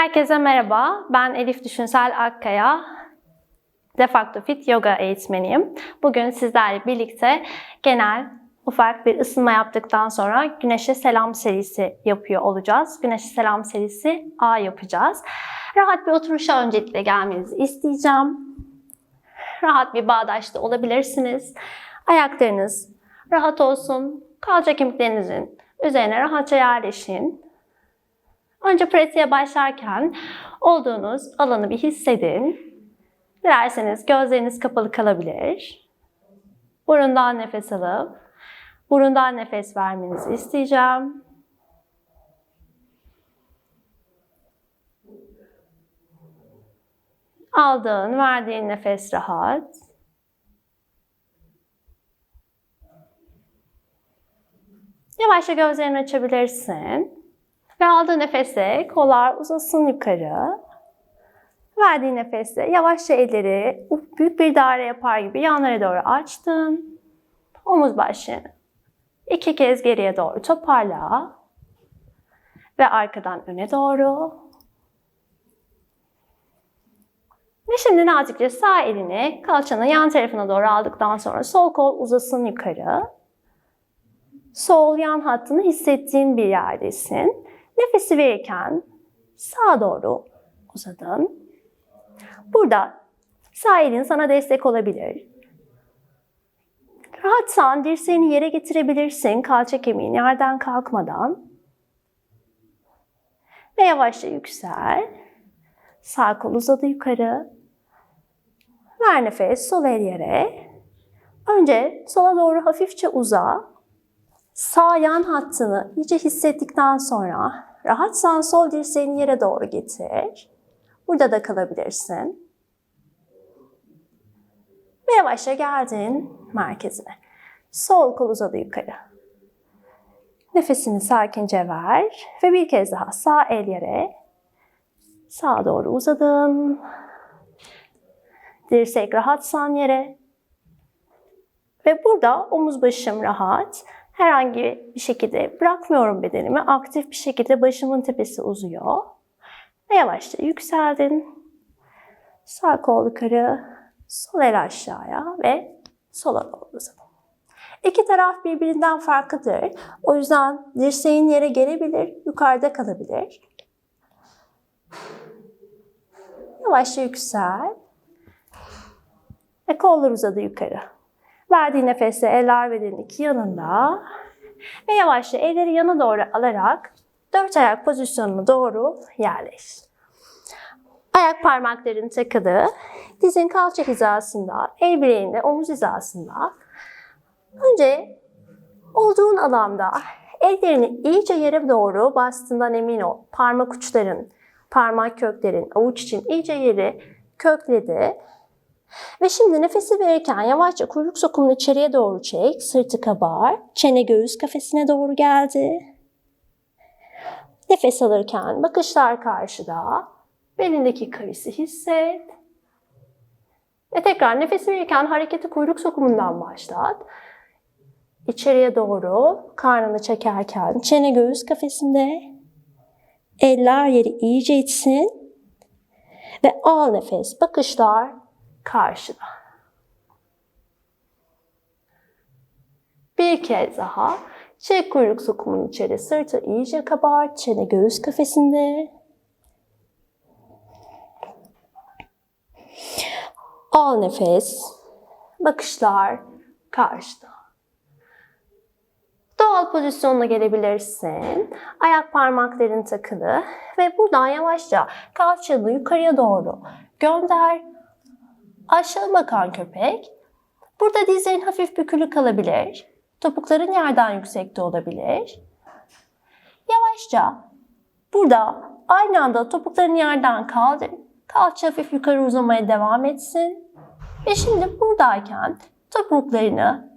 Herkese merhaba. Ben Elif Düşünsel Akkaya. De facto Fit Yoga eğitmeniyim. Bugün sizlerle birlikte genel ufak bir ısınma yaptıktan sonra Güneşe Selam serisi yapıyor olacağız. Güneşe Selam serisi A yapacağız. Rahat bir oturuşa öncelikle gelmenizi isteyeceğim. Rahat bir bağdaşta olabilirsiniz. Ayaklarınız rahat olsun. Kalça kemiklerinizin üzerine rahatça yerleşin. Önce pratiğe başlarken olduğunuz alanı bir hissedin. Dilerseniz gözleriniz kapalı kalabilir. Burundan nefes alıp burundan nefes vermenizi isteyeceğim. Aldığın, verdiğin nefes rahat. Yavaşça gözlerini açabilirsin. Ve aldığı nefese kollar uzasın yukarı. Verdiğin nefeste yavaşça elleri büyük bir daire yapar gibi yanlara doğru açtın. Omuz başını iki kez geriye doğru toparla. Ve arkadan öne doğru. Ve şimdi nazikçe sağ elini kalçanın yan tarafına doğru aldıktan sonra sol kol uzasın yukarı. Sol yan hattını hissettiğin bir yerdesin. Nefesi verirken sağa doğru uzadın. Burada sağ elin sana destek olabilir. Rahatsan dirseğini yere getirebilirsin kalça kemiğin yerden kalkmadan. Ve yavaşça yüksel. Sağ kol uzadı yukarı. Ver nefes sol el yere. Önce sola doğru hafifçe uza. Sağ yan hattını iyice hissettikten sonra rahatsan sol dirseğini yere doğru getir. Burada da kalabilirsin. Ve yavaşça geldin merkezine. Sol kol uzadı yukarı. Nefesini sakince ver ve bir kez daha sağ el yere. Sağa doğru uzadın. Dirsek rahatsan yere. Ve burada omuz başım rahat. Herhangi bir şekilde bırakmıyorum bedenimi. Aktif bir şekilde başımın tepesi uzuyor. Ve yavaşça yükseldin. Sağ kol yukarı, sol el aşağıya ve sola doğru. İki taraf birbirinden farklıdır. O yüzden dirseğin yere gelebilir, yukarıda kalabilir. Yavaşça yüksel. Ve kollar uzadı yukarı. Verdiğin nefesle eller bedenin iki yanında. Ve yavaşça elleri yana doğru alarak dört ayak pozisyonuna doğru yerleş. Ayak parmakların takılı, dizin kalça hizasında, el bileğinde omuz hizasında. Önce olduğun alanda ellerini iyice yere doğru bastığından emin ol. Parmak uçların, parmak köklerin, avuç için iyice yeri kökledi. Ve şimdi nefesi verirken yavaşça kuyruk sokumunu içeriye doğru çek. Sırtı kabar. Çene göğüs kafesine doğru geldi. Nefes alırken bakışlar karşıda. Belindeki kavisi hisset. Ve tekrar nefes verirken hareketi kuyruk sokumundan başlat. İçeriye doğru karnını çekerken çene göğüs kafesinde. Eller yeri iyice itsin. Ve al nefes. Bakışlar karşıda. Bir kez daha. Çek kuyruk sokumun içeri. Sırtı iyice kabart. Çene göğüs kafesinde. Al nefes. Bakışlar karşıda. Doğal pozisyonuna gelebilirsin. Ayak parmakların takılı ve buradan yavaşça kalçanı yukarıya doğru gönder. Aşağı bakan köpek. Burada dizlerin hafif bükülü kalabilir. Topukların yerden yüksekte olabilir. Yavaşça burada aynı anda topukların yerden kaldır. Kalça hafif yukarı uzamaya devam etsin. Ve şimdi buradayken topuklarını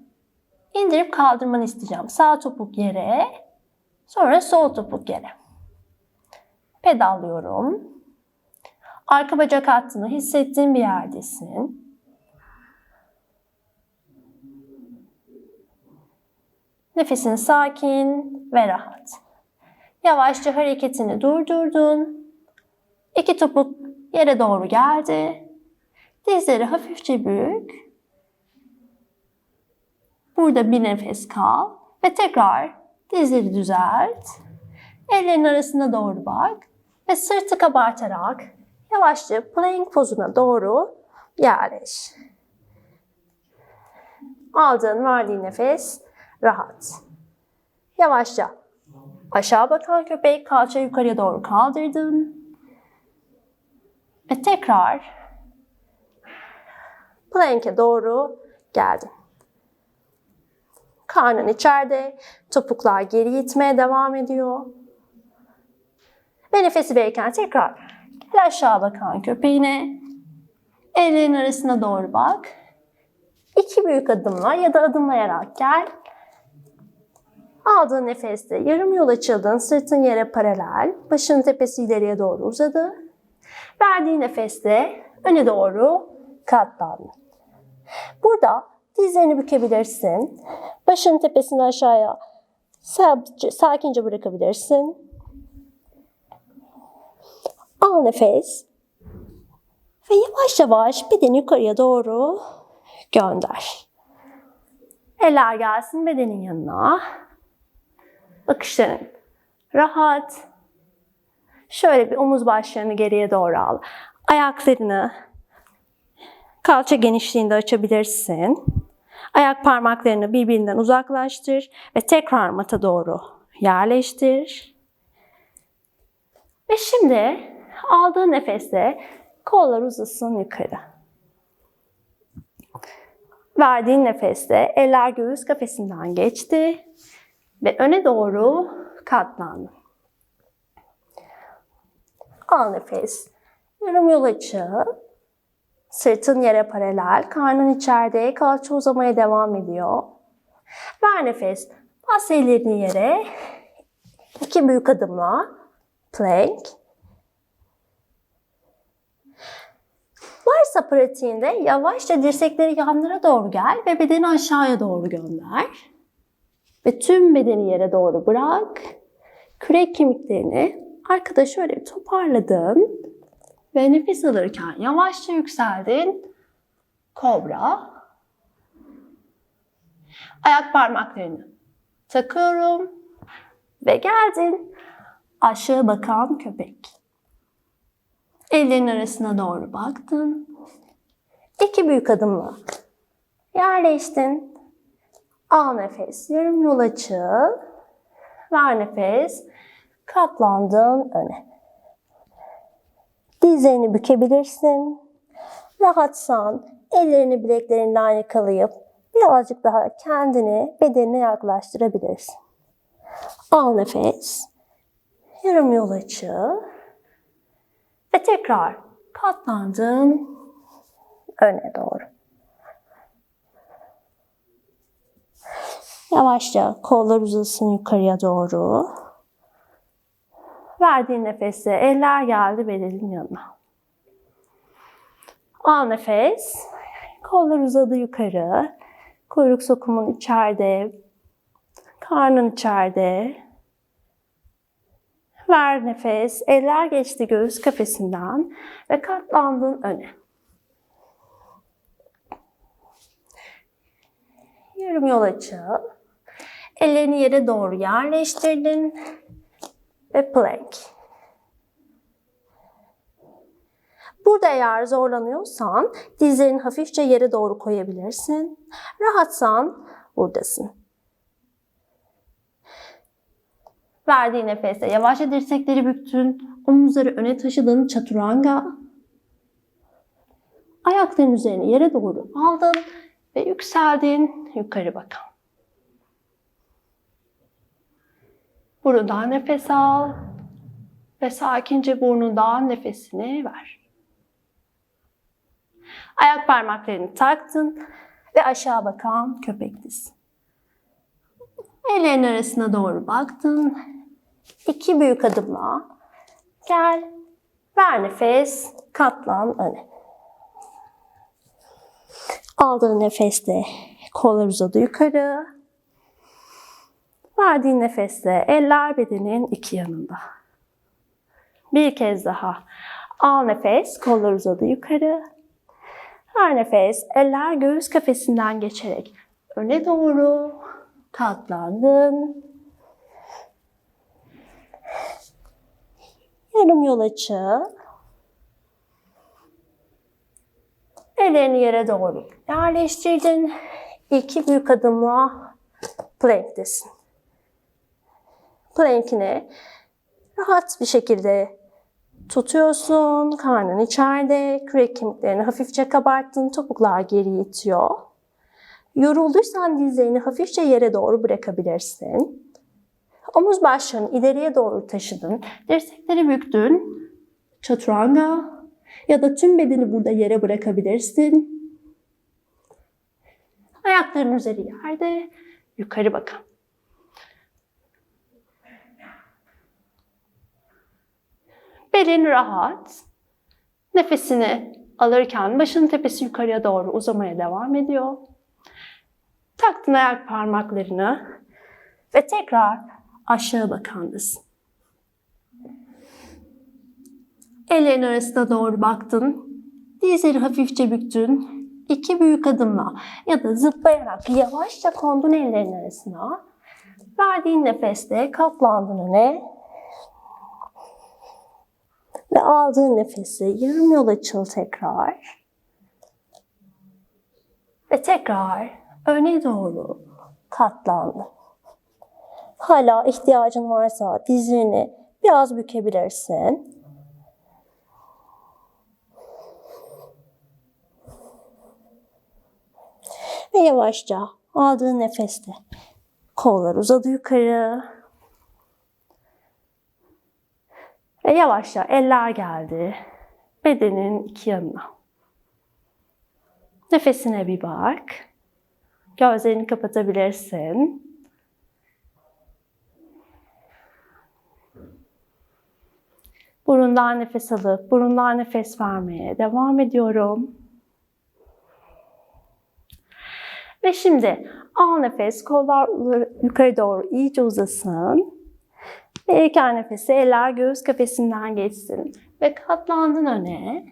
indirip kaldırmanı isteyeceğim. Sağ topuk yere, sonra sol topuk yere. Pedallıyorum. Arka bacak hattını hissettiğin bir yerdesin. Nefesin sakin ve rahat. Yavaşça hareketini durdurdun. İki topuk yere doğru geldi. Dizleri hafifçe büyük. Burada bir nefes kal ve tekrar dizleri düzelt. Ellerin arasına doğru bak ve sırtı kabartarak yavaşça plank pozuna doğru yerleş. Aldığın verdiğin nefes rahat. Yavaşça aşağı bakan köpek kalça yukarıya doğru kaldırdın. Ve tekrar plank'e doğru geldin. Karnın içeride, topuklar geri itmeye devam ediyor. Ve nefesi verirken tekrar gel aşağı bakan köpeğine. Ellerin arasına doğru bak. İki büyük adımla ya da adımlayarak gel. Aldığın nefeste yarım yol açıldın, sırtın yere paralel, başın tepesi ileriye doğru uzadı. Verdiğin nefeste öne doğru katlandın. Burada dizlerini bükebilirsin. Başın tepesini aşağıya sakince bırakabilirsin. Al nefes. Ve yavaş yavaş bedeni yukarıya doğru gönder. Eller gelsin bedenin yanına. Bakışların rahat. Şöyle bir omuz başlarını geriye doğru al. Ayaklarını kalça genişliğinde açabilirsin. Ayak parmaklarını birbirinden uzaklaştır ve tekrar mata doğru yerleştir. Ve şimdi aldığın nefeste kollar uzasın yukarı. Verdiğin nefeste eller göğüs kafesinden geçti ve öne doğru katlandı. Al nefes. Yarım yol açı. Sırtın yere paralel. Karnın içeride. Kalça uzamaya devam ediyor. Ver nefes. Bas ellerini yere. İki büyük adımla. Plank. Varsa pratiğinde yavaşça dirsekleri yanlara doğru gel ve bedeni aşağıya doğru gönder. Ve tüm bedeni yere doğru bırak. Kürek kemiklerini arkada şöyle bir toparladın. Ve nefes alırken yavaşça yükseldin. Kobra. Ayak parmaklarını takıyorum. Ve geldin. Aşağı bakan köpek. Ellerin arasına doğru baktın. İki büyük adımla yerleştin. Al nefes, yarım yol açıl. Ver nefes, katlandın öne. Dizlerini bükebilirsin. Rahatsan ellerini bileklerinden yakalayıp birazcık daha kendini bedenine yaklaştırabilirsin. Al nefes, yarım yol açıl. Ve tekrar katlandın öne doğru. Yavaşça kollar uzasın yukarıya doğru. Verdiğin nefeste eller geldi bedenin yanına. Al nefes. Kollar uzadı yukarı. Kuyruk sokumun içeride. Karnın içeride. Ver nefes. Eller geçti göğüs kafesinden ve katlandın öne. Yarım yol açıl. Ellerini yere doğru yerleştirdin ve plank. Burada eğer zorlanıyorsan dizlerini hafifçe yere doğru koyabilirsin. Rahatsan buradasın. Verdiğin nefeste yavaşça dirsekleri büktün, omuzları öne taşıdın, çaturanga. Ayakların üzerine yere doğru aldın ve yükseldin yukarı bakan. Burundan nefes al ve sakince burnundan nefesini ver. Ayak parmaklarını taktın ve aşağı bakan köpek diz. Ellerin arasına doğru baktın. İki büyük adımla gel. Ver nefes, katlan öne. Aldığın nefeste kollar uzadı yukarı. Verdiğin nefeste eller bedenin iki yanında. Bir kez daha. Al nefes, kollar uzadı yukarı. Ver nefes, eller göğüs kafesinden geçerek öne doğru katlandın. Yarım yol açıp ellerini yere doğru yerleştirdin. İki büyük adımla plank'tesin. Plank'ini rahat bir şekilde tutuyorsun. Karnın içeride. Kürek kemiklerini hafifçe kabarttın. Topuklar geri itiyor. Yorulduysan dizlerini hafifçe yere doğru bırakabilirsin. Omuz başlarını ileriye doğru taşıdın. Dirsekleri büktün. Chaturanga ya da tüm bedeni burada yere bırakabilirsin. Ayakların üzeri yerde. Yukarı bakın. Belin rahat. Nefesini alırken başın tepesi yukarıya doğru uzamaya devam ediyor. Taktın ayak parmaklarını ve tekrar aşağı bakandasın. Ellerin arasına doğru baktın. Dizleri hafifçe büktün. İki büyük adımla ya da zıplayarak yavaşça kondun ellerin arasına. Verdiğin nefeste katlandın öne. Ve aldığın nefesi yarım yol açıl tekrar. Ve tekrar öne doğru katlandın. Hala ihtiyacın varsa dizini biraz bükebilirsin. Ve yavaşça aldığın nefeste kollar uzadı yukarı. Ve yavaşça eller geldi bedenin iki yanına. Nefesine bir bak. Gözlerini kapatabilirsin. Burundan nefes alıp burundan nefes vermeye devam ediyorum. Ve şimdi al nefes, kollar yukarı doğru iyice uzasın. Ve ilkel nefesi eller göğüs kafesinden geçsin. Ve katlandın öne.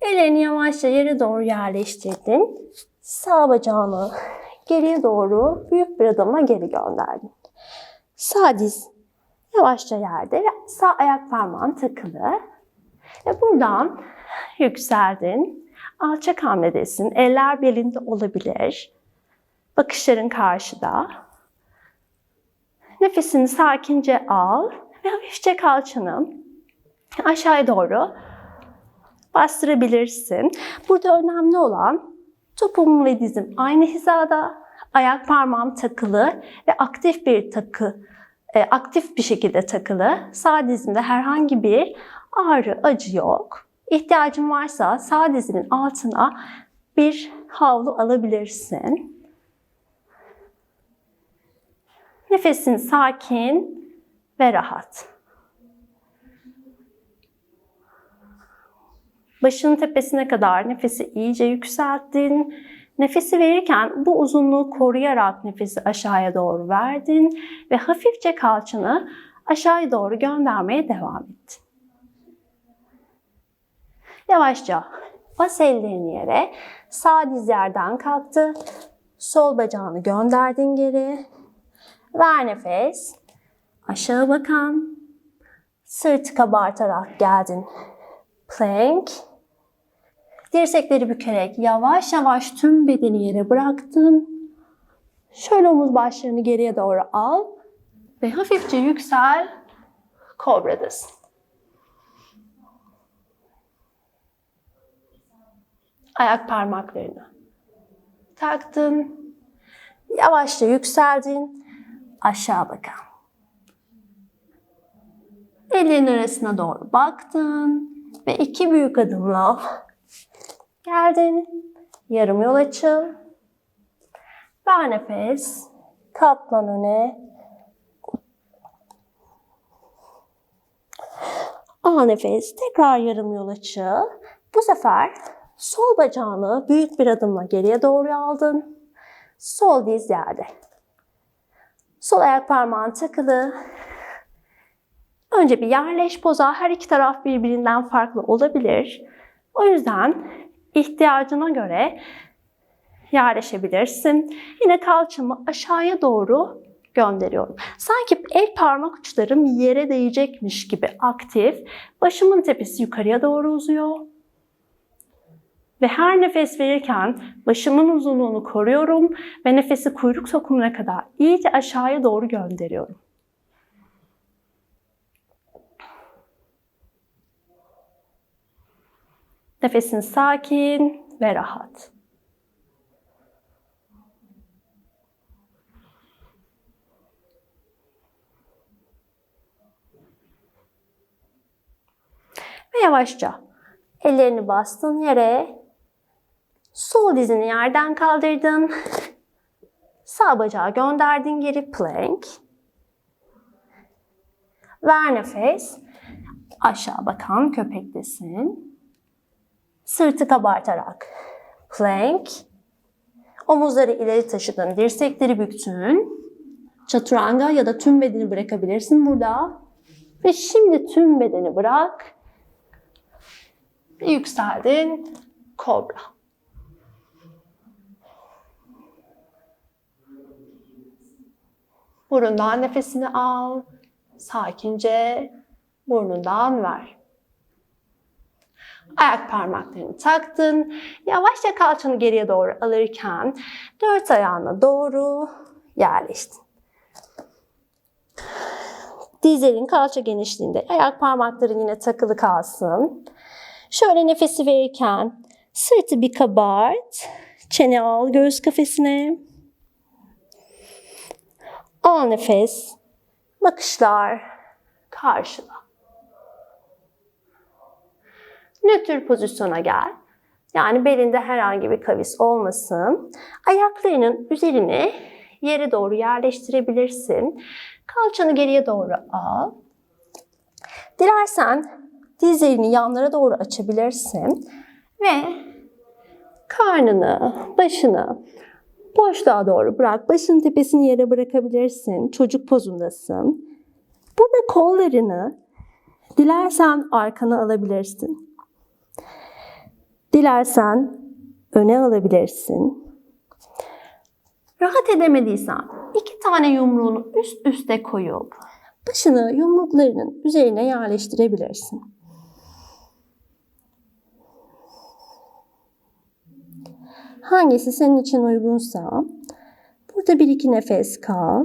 Ellerini yavaşça yere doğru yerleştirdin. Sağ bacağını geriye doğru büyük bir adımla geri gönderdin. Sağ diz yavaşça yerde. Sağ ayak parmağın takılı. Ve buradan yükseldin. Alçak hamledesin. Eller belinde olabilir. Bakışların karşıda. Nefesini sakince al ve hafifçe kalçanı aşağıya doğru bastırabilirsin. Burada önemli olan topum ve dizim aynı hizada, ayak parmağım takılı ve aktif bir takı, e, aktif bir şekilde takılı. Sağ dizimde herhangi bir ağrı, acı yok. İhtiyacın varsa sağ dizinin altına bir havlu alabilirsin. Nefesin sakin ve rahat. Başının tepesine kadar nefesi iyice yükselttin. Nefesi verirken bu uzunluğu koruyarak nefesi aşağıya doğru verdin ve hafifçe kalçanı aşağıya doğru göndermeye devam ettin. Yavaşça bas ellerini yere, sağ diz yerden kalktı, sol bacağını gönderdin geri. Ver nefes, aşağı bakan, sırt kabartarak geldin. Plank. Dirsekleri bükerek yavaş yavaş tüm bedeni yere bıraktın. Şöyle omuz başlarını geriye doğru al ve hafifçe yüksel. Kobradasın. Ayak parmaklarını taktın. Yavaşça yükseldin. Aşağı bakalım. Ellerin arasına doğru baktın ve iki büyük adımla geldin. Yarım yol açıl. Ver nefes. Katlan öne. Al nefes. Tekrar yarım yol açıl. Bu sefer sol bacağını büyük bir adımla geriye doğru aldın. Sol diz yerde. Sol ayak parmağın takılı. Önce bir yerleş poza. Her iki taraf birbirinden farklı olabilir. O yüzden ihtiyacına göre yerleşebilirsin. Yine kalçamı aşağıya doğru gönderiyorum. Sanki el parmak uçlarım yere değecekmiş gibi aktif. Başımın tepesi yukarıya doğru uzuyor. Ve her nefes verirken başımın uzunluğunu koruyorum ve nefesi kuyruk sokumuna kadar iyice aşağıya doğru gönderiyorum. Nefesin sakin ve rahat. Ve yavaşça ellerini bastın yere. Sol dizini yerden kaldırdın. Sağ bacağı gönderdin geri plank. Ver nefes. Aşağı bakan köpektesin. Sırtı kabartarak plank. Omuzları ileri taşıdın, dirsekleri büktün. Chaturanga ya da tüm bedeni bırakabilirsin burada. Ve şimdi tüm bedeni bırak. Yükseldin. Kobra. Burundan nefesini al. Sakince burnundan ver. Ayak parmaklarını taktın. Yavaşça kalçanı geriye doğru alırken dört ayağına doğru yerleştin. Dizlerin kalça genişliğinde ayak parmakların yine takılı kalsın. Şöyle nefesi verirken sırtı bir kabart. Çene al göğüs kafesine. Al nefes. Bakışlar karşıla. Nötr pozisyona gel. Yani belinde herhangi bir kavis olmasın. Ayaklarının üzerini yere doğru yerleştirebilirsin. Kalçanı geriye doğru al. Dilersen dizlerini yanlara doğru açabilirsin. Ve karnını, başını boşluğa doğru bırak. Başın tepesini yere bırakabilirsin. Çocuk pozundasın. Burada kollarını dilersen arkana alabilirsin. Dilersen öne alabilirsin. Rahat edemediysen iki tane yumruğunu üst üste koyup başını yumruklarının üzerine yerleştirebilirsin. Hangisi senin için uygunsa burada bir iki nefes kal.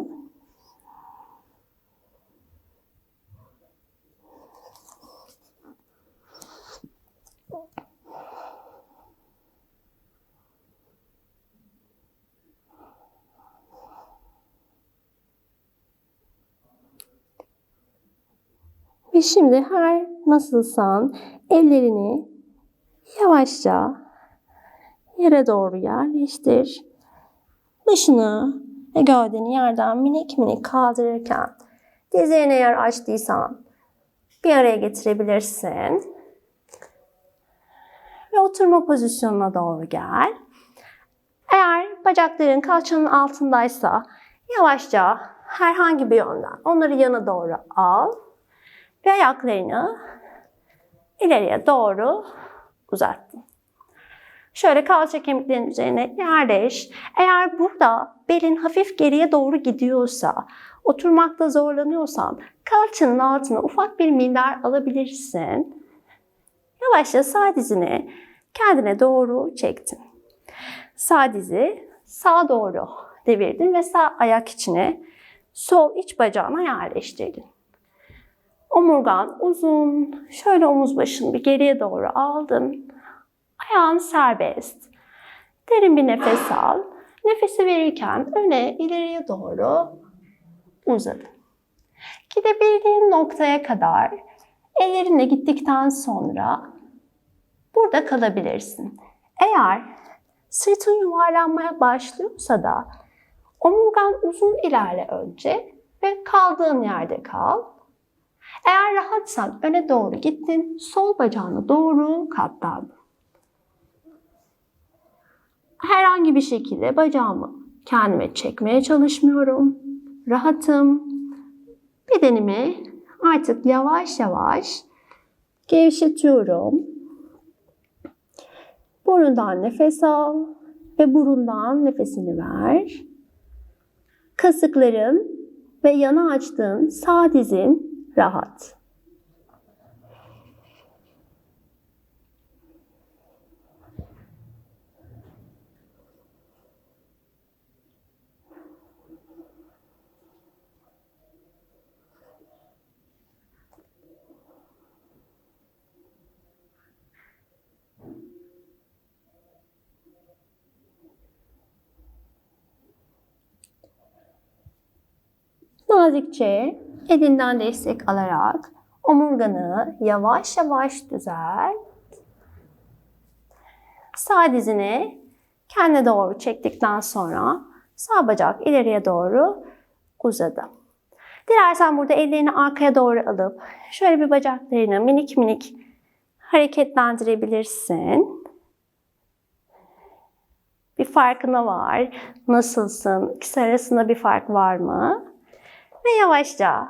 Ve şimdi her nasılsan ellerini yavaşça yere doğru yerleştir. Başını ve gövdeni yerden minik minik kaldırırken dizlerini eğer açtıysan bir araya getirebilirsin. Ve oturma pozisyonuna doğru gel. Eğer bacakların kalçanın altındaysa yavaşça herhangi bir yönden onları yana doğru al ve ayaklarını ileriye doğru uzattın. Şöyle kalça kemiklerinin üzerine yerleş. Eğer burada belin hafif geriye doğru gidiyorsa, oturmakta zorlanıyorsan kalçanın altına ufak bir minder alabilirsin. Yavaşça sağ dizini kendine doğru çektin. Sağ dizi sağa doğru devirdin ve sağ ayak içine sol iç bacağına yerleştirdin. Omurgan uzun. Şöyle omuz başını bir geriye doğru aldın. Ayağın serbest. Derin bir nefes al. Nefesi verirken öne ileriye doğru uzadın. Gidebildiğin noktaya kadar ellerinle gittikten sonra burada kalabilirsin. Eğer sırtın yuvarlanmaya başlıyorsa da omurgan uzun ilerle önce ve kaldığın yerde kal. Eğer rahatsan öne doğru gittin, sol bacağına doğru katlandın. Herhangi bir şekilde bacağımı kendime çekmeye çalışmıyorum. Rahatım. Bedenimi Artık yavaş yavaş gevşetiyorum. Burundan nefes al ve burundan nefesini ver. Kasıkların ve yana açtığın sağ dizin rahat. Nazikçe elinden destek alarak omurganı yavaş yavaş düzelt. Sağ dizini kendine doğru çektikten sonra sağ bacak ileriye doğru uzadı. Dilersen burada ellerini arkaya doğru alıp şöyle bir bacaklarını minik minik hareketlendirebilirsin. Bir farkına var. Nasılsın? İkisi arasında bir fark var mı? Ve yavaşça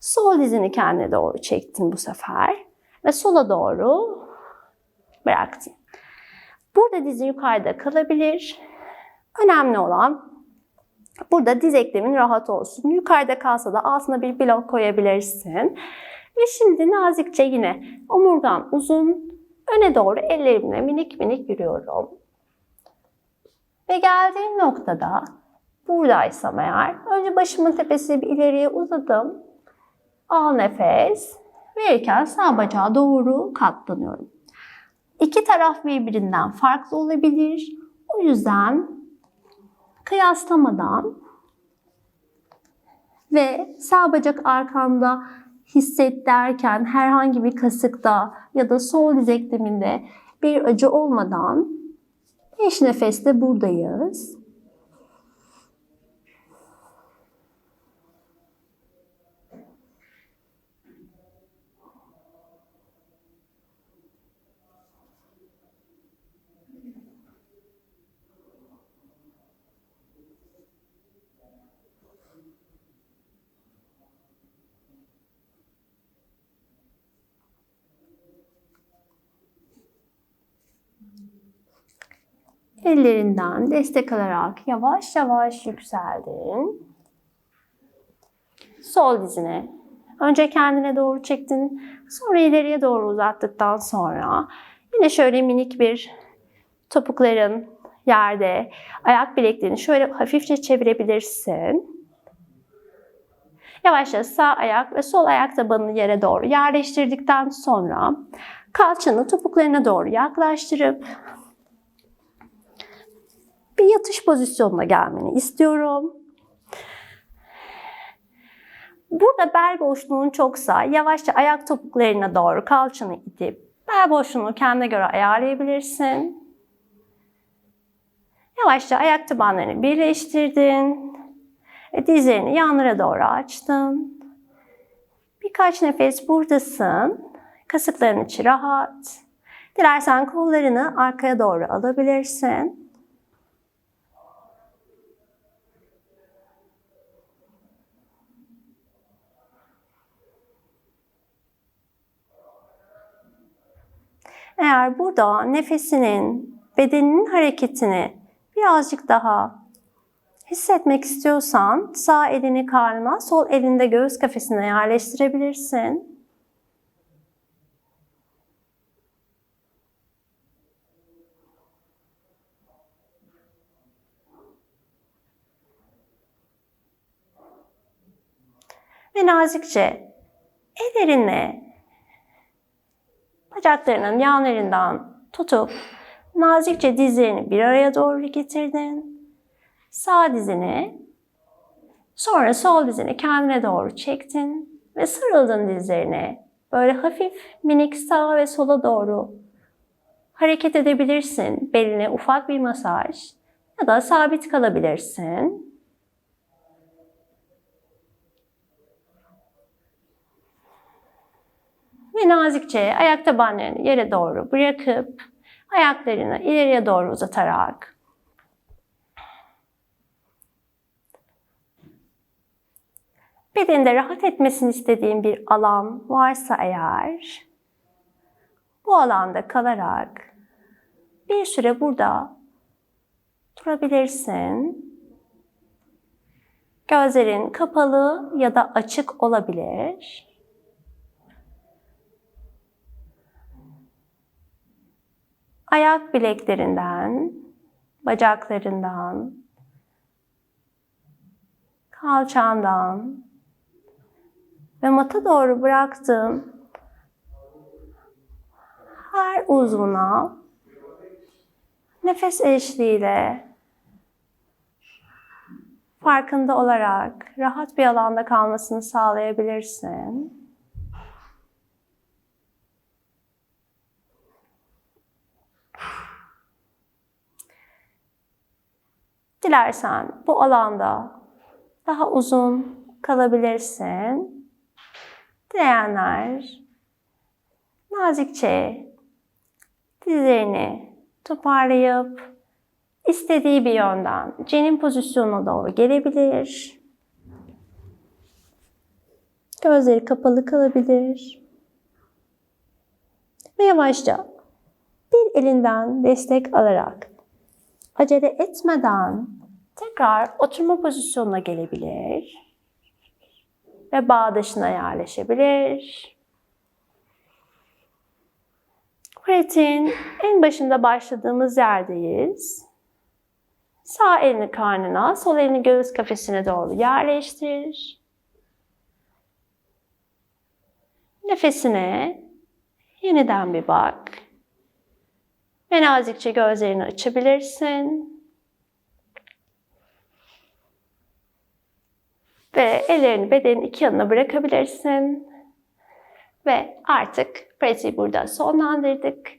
sol dizini kendine doğru çektin bu sefer. Ve sola doğru bıraktın. Burada dizin yukarıda kalabilir. Önemli olan burada diz eklemin rahat olsun. Yukarıda kalsa da altına bir blok koyabilirsin. Ve şimdi nazikçe yine omurgan uzun. Öne doğru ellerimle minik minik yürüyorum. Ve geldiğim noktada buradaysam eğer önce başımın tepesi bir ileriye uzadım. Al nefes. Verirken sağ bacağa doğru katlanıyorum. İki taraf birbirinden farklı olabilir. O yüzden kıyaslamadan ve sağ bacak arkanda hisset derken herhangi bir kasıkta ya da sol diz ekleminde bir acı olmadan 5 nefeste buradayız. Ellerinden destek alarak yavaş yavaş yükseldin. Sol dizine. Önce kendine doğru çektin. Sonra ileriye doğru uzattıktan sonra yine şöyle minik bir topukların yerde, ayak bileklerini şöyle hafifçe çevirebilirsin. Yavaşça sağ ayak ve sol ayak tabanını yere doğru yerleştirdikten sonra kalçanı topuklarına doğru yaklaştırıp bir yatış pozisyonuna gelmeni istiyorum. Burada bel boşluğun çoksa yavaşça ayak topuklarına doğru kalçanı itip bel boşluğunu kendine göre ayarlayabilirsin. Yavaşça ayak tabanlarını birleştirdin. Ve dizlerini yanlara doğru açtın. Birkaç nefes buradasın. Kasıkların içi rahat. Dilersen kollarını arkaya doğru alabilirsin. Eğer burada nefesinin, bedeninin hareketini birazcık daha hissetmek istiyorsan sağ elini karnına, sol elinde göğüs kafesine yerleştirebilirsin. Ve nazikçe ellerinle Bacaklarının yanlarından tutup nazikçe dizlerini bir araya doğru getirdin. Sağ dizini sonra sol dizini kendine doğru çektin ve sarıldın dizlerine. Böyle hafif minik sağa ve sola doğru hareket edebilirsin. Beline ufak bir masaj ya da sabit kalabilirsin. Ve nazikçe ayak tabanlarını yere doğru bırakıp ayaklarını ileriye doğru uzatarak bedeninde rahat etmesini istediğin bir alan varsa eğer bu alanda kalarak bir süre burada durabilirsin. Gözlerin kapalı ya da açık olabilir. Ayak bileklerinden, bacaklarından, kalçandan ve mata doğru bıraktığım her uzvuna nefes eşliğiyle farkında olarak rahat bir alanda kalmasını sağlayabilirsin. Dilersen bu alanda daha uzun kalabilirsin. Dileyenler nazikçe dizlerini toparlayıp istediği bir yönden cenin pozisyonuna doğru gelebilir. Gözleri kapalı kalabilir. Ve yavaşça bir elinden destek alarak acele etmeden tekrar oturma pozisyonuna gelebilir. Ve bağdaşına yerleşebilir. Pratiğin en başında başladığımız yerdeyiz. Sağ elini karnına, sol elini göğüs kafesine doğru yerleştir. Nefesine yeniden bir bak. Ve nazikçe gözlerini açabilirsin. Ve ellerini bedenin iki yanına bırakabilirsin. Ve artık pratiği burada sonlandırdık.